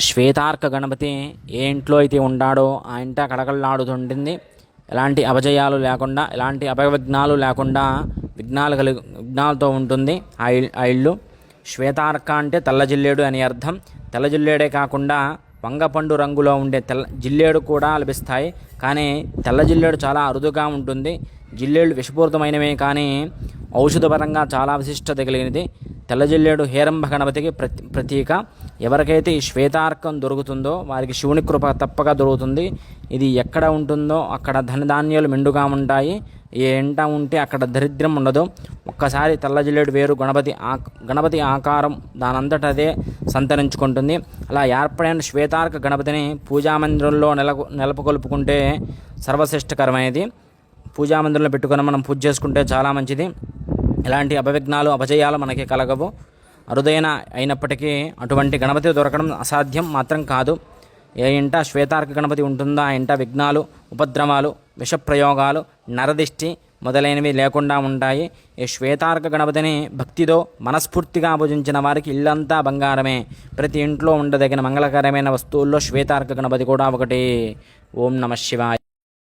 శ్వేతార్క గణపతి ఏ ఇంట్లో అయితే ఉన్నాడో ఆ ఇంట కళకళలాడుతుంటుంది. ఎలాంటి అపజయాలు లేకుండా ఎలాంటి అపవిఘ్నాలు లేకుండా విఘ్నాలు కలిగి విఘ్నాలతో ఉంటుంది ఆ ఇల్లు. శ్వేతార్క అంటే తెల్ల జిల్లేడు అని అర్థం. తెల్ల జిల్లేడే కాకుండా వంగపండు రంగులో ఉండే తెల్ల జిల్లేడు కూడా లభిస్తాయి. కానీ తెల్ల జిల్లేడు చాలా అరుదుగా ఉంటుంది. జిల్లేడు విషపూరితమైనవే కానీ ఔషధపరంగా చాలా విశిష్టత కలిగినది. తెల్ల జిల్లేడు హేరంభ గణపతికి ప్రతి ప్రతీక. ఎవరికైతే ఈ శ్వేతార్కం దొరుకుతుందో వారికి శివుని కృప తప్పక దొరుకుతుంది. ఇది ఎక్కడ ఉంటుందో అక్కడ ధనధాన్యాలు మెండుగా ఉంటాయి. ఏ ఎంట ఉంటే అక్కడ దరిద్రం ఉండదు. ఒక్కసారి తెల్లజిల్లేడు వేరు గణపతి ఆ గణపతి ఆకారం దానంతట అదే సంతరించుకుంటుంది. అలా ఏర్పడిన శ్వేతార్క గణపతిని పూజామందిరంలో నెలకు నెలకొల్పుకుంటే సర్వశ్రేష్టకరమైనది. పూజామందిరంలో పెట్టుకొని మనం పూజ చేసుకుంటే చాలా మంచిది. ఎలాంటి అపవిఘ్నాలు అపజయాలు మనకి కలగవు. అరుదైన అయినప్పటికీ అటువంటి గణపతి దొరకడం అసాధ్యం మాత్రం కాదు. ఏ ఇంట శ్వేతార్క గణపతి ఉంటుందో? ఆ ఇంట విఘ్నాలు ఉపద్రవాలు విషప్రయోగాలు నరదిష్టి మొదలైనవి లేకుండా ఉంటాయి. ఈ శ్వేతార్క గణపతిని భక్తితో మనస్ఫూర్తిగా పూజించిన వారికి ఇల్లంతా బంగారమే. ప్రతి ఇంట్లో ఉండదగిన మంగళకరమైన వస్తువుల్లో శ్వేతార్క గణపతి కూడా ఒకటి. ఓం నమ శివాయ.